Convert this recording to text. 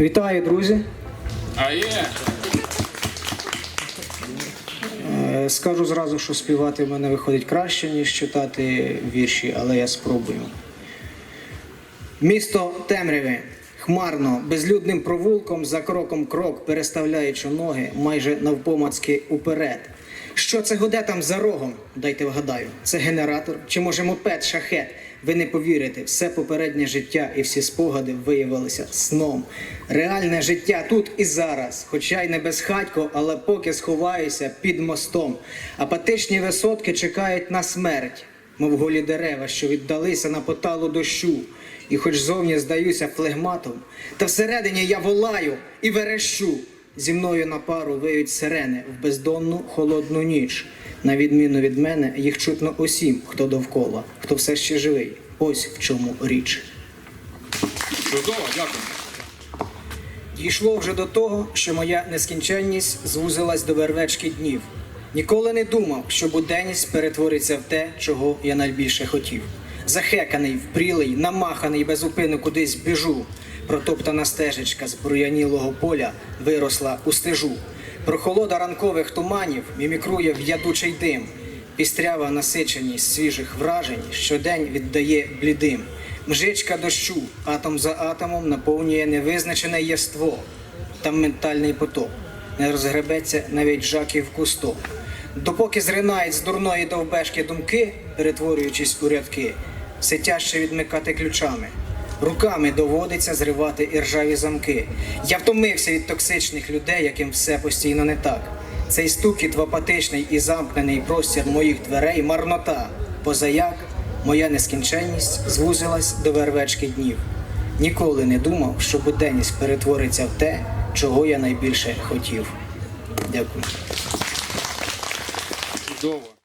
Вітаю, друзі. А є. Е, Скажу зразу, що співати в мене виходить краще, ніж читати вірші, але я спробую. Місто темряве, хмарно, безлюдним провулком, за кроком крок, переставляючи ноги, майже навпомацьки уперед. Що це годе там за рогом? Дайте вгадаю. Це генератор чи може мопед, шахет? Ви не повірите, все попереднє життя і всі спогади виявилися сном. Реальне життя тут і зараз, хоча й не безхатько, але поки сховаюся під мостом. Апатичні висотки чекають на смерть, мов голі дерева, що віддалися на поталу дощу. І хоч зовні здаюся флегматом, та всередині я волаю і верещу. Зі мною на пару виють сирени в бездонну холодну ніч. На відміну від мене, їх чутно усім, хто довкола, хто все ще живий. Ось в чому річ. Чудово, дякую. Дійшло вже до того, що моя нескінченність звузилась до вервечки днів. Ніколи не думав, що буденність перетвориться в те, чого я найбільше хотів. Захеканий, впрілий, намаханий безупину кудись біжу. Протоптана стежечка з бруянілого поля виросла у стежу. Прохолода ранкових туманів мімікрує в ядучий дим. Пістрява насиченість свіжих вражень щодень віддає блідим. Мжичка дощу, атом за атомом наповнює невизначене єство. Там ментальний поток. Не розгребеться навіть жаків кусто. Допоки зринають з дурної довбешки думки, перетворюючись у рядки, все тяжче відмикати ключами. Руками доводиться зривати іржаві замки. Я втомився від токсичних людей, яким все постійно не так. Цей стукіт в апатичний і замкнений простір моїх дверей марнота. Позаяк моя нескінченність звузилась до вервечки днів. Ніколи не думав, що буденність перетвориться в те, чого я найбільше хотів. Дякую. Чудово.